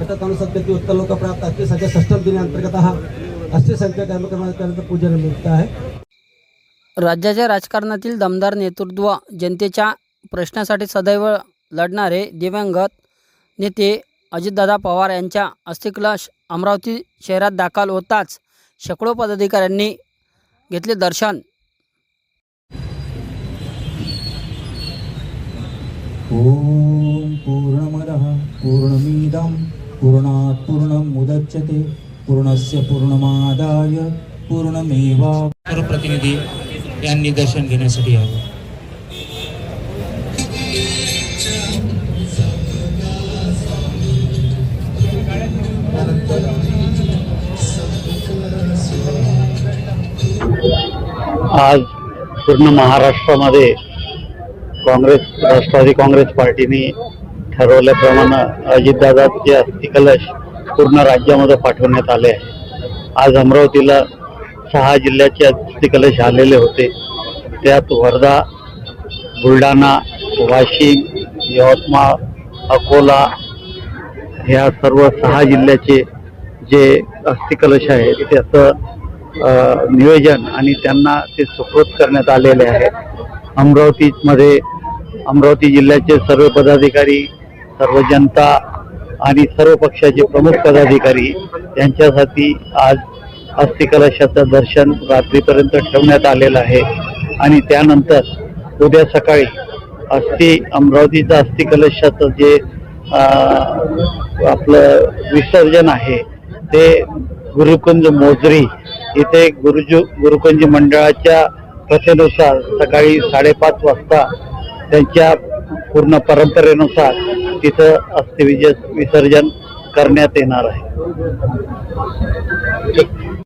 घटकानुसद्यति उत्तरलोकप्राप्त अस्थि संख्या षष्टम दिनांतर्गत अस्थि संख्या कार्यक्रमाचं पूजन निमित्त आहे. राज्याच्या राजकारणातील दमदार नेतृत्व जनतेच्या प्रश्नासाठी सदैव लढणारे दिवंगत नेते अजितदादा पवार यांच्या अस्थिकलश अमरावती शहरात दाखल होताच शेकडो पदाधिकाऱ्यांनी घेतले दर्शन. ॐ पूर्णमदः पूर्णमिदं पूर्णात् पूर्णं मुदच्यते पूर्णस्य पूर्णमादाय पूर्णमेवा प्रतिनिधी यांनी दर्शन घेण्यासाठी यावं. आज पूर्ण महाराष्ट्रामध्ये काँग्रेस राष्ट्रवादी काँग्रेस पार्टीने ठरवल्याप्रमाणे अजितदादाचे अस्थिकलश पूर्ण राज्यामध्ये पाठवण्यात आले आहे. आज अमरावतीला सहा जिल्ह्याचे अस्थिकलश आलेले होते. त्यात वर्धा बुलढाणा वाशिम यवतमाळ अकोला ह्या सर्व सहा जिल्ह्याचे जे अस्थिकलश आहेत त्याचं नियोजन आणि त्यांना ते सुकृत करण्यात आलेले आहे. अमरावतीमध्ये अमरावती जिल्ह्याचे सर्व पदाधिकारी सर्व जनता आणि सर्व पक्षाचे प्रमुख पदाधिकारी यांच्यासाठी आज अस्थिकलशाचं दर्शन रात्रीपर्यंत ठेवण्यात आलेलं आहे. आणि त्यानंतर उद्या सकाळी अस्थि अमरावतीचं अस्थिकलशाचं जे आपलं विसर्जन आहे ते गुरुकुंज मोजरी इथे गुरुजू गुरुकुंज मंडळाच्या प्रथेनुसार सकाळी साडेपाच वाजता त्यांच्या पूर्ण परंपरेनुसार तिथं अस्थिविजय विसर्जन करण्यात येणार आहे.